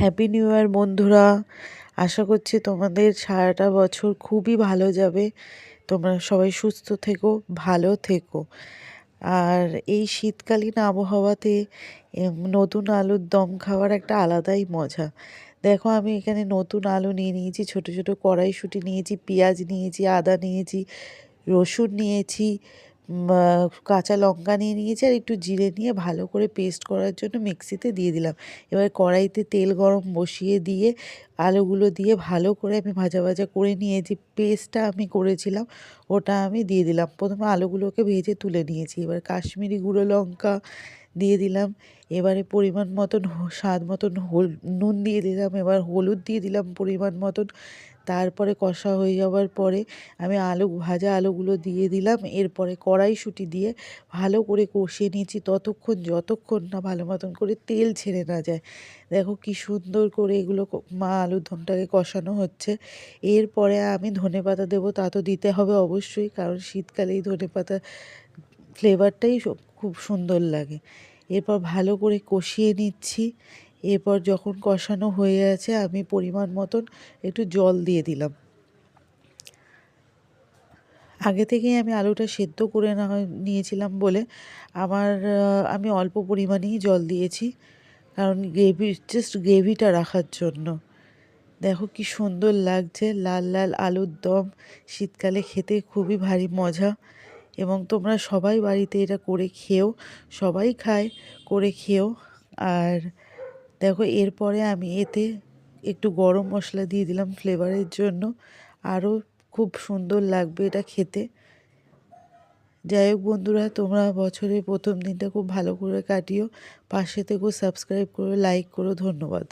Happy new year বন্ধুরা। আশা করছি তোমাদের সারাটা বছর খুবই ভালো যাবে। তোমরা সবাই সুস্থ থেকো, ভালো থেকো। আর এই শীতকালীন আবহাওয়াতে নতুন আলুর দম খাওয়ার একটা আলাদাই মজা। দেখো, আমি এখানে নতুন আলু নিয়ে নিয়েছি, ছোট ছোট কড়াইশুঁটি নিয়েছি, পেঁয়াজ নিয়েছি, আদা নিয়েছি, রসুন নিয়েছি কাঁচা লঙ্কা নিয়ে নিয়েছি আর একটু জিরে নিয়ে ভালো করে পেস্ট করার জন্য মিক্সিতে দিয়ে দিলাম। এবার কড়াইতে তেল গরম বসিয়ে দিয়ে আলুগুলো দিয়ে ভালো করে আমি ভাজা ভাজা করে নিয়ে যে পেস্টটা আমি করেছিলাম, ওটা আমি দিয়ে দিলাম। প্রথমে আলুগুলোকে ভেজে তুলে নিয়েছি। এবার কাশ্মীরি গুঁড়ো লঙ্কা দিয়ে দিলাম। এবারে পরিমাণ মতন স্বাদ মতন হল, নুন দিয়ে দিলাম, এবার হলুদ দিয়ে দিলাম পরিমাণ মতন। তারপরে কষা হয়ে যাওয়ার পরে আমি আলু, ভাজা আলুগুলো দিয়ে দিলাম। এরপরে কড়াইশুঁটি দিয়ে ভালো করে কষিয়ে নিয়েছি ততক্ষণ, যতক্ষণ না ভালো মতন করে তেল ছেড়ে না যায়। দেখো কি সুন্দর করে এগুলো মা আলুর দমটাকে কষানো হচ্ছে। এরপরে আমি ধনে পাতা দেবো, তা তো দিতে হবে অবশ্যই, কারণ শীতকালেই ধনে পাতা ফ্লেভারটাই খুব সুন্দর লাগে। এরপর ভালো করে কষিয়ে নিচ্ছি। এরপর যখন কষানো হয়ে আছে, আমি পরিমাণ মতন একটু জল দিয়ে দিলাম। আগে থেকেই আমি আলুটা সেদ্ধ করে না নিয়েছিলাম বলে আমার আমি অল্প পরিমাণেই জল দিয়েছি। কারণ গ্রেভি জাস্ট গ্রেভিটা রাখার জন্য। দেখো কি সুন্দর লাগছে, লাল লাল আলুর দম। শীতকালে খেতে খুবই ভারী মজা। এবং তোমরা সবাই বাড়িতে এটা করে খেও, সবাই খায়, করে খেও। আর দেখো, এরপরে আমি এতে একটু গরম মশলা দিয়ে দিলাম ফ্লেভারের জন্য। আরও খুব সুন্দর লাগবে এটা খেতে। যাই হোক বন্ধুরা, তোমরা বছরের প্রথম দিনটা খুব ভালো করে কাটিও। পাশে থেকেও সাবস্ক্রাইব করো লাইক করো, ধন্যবাদ।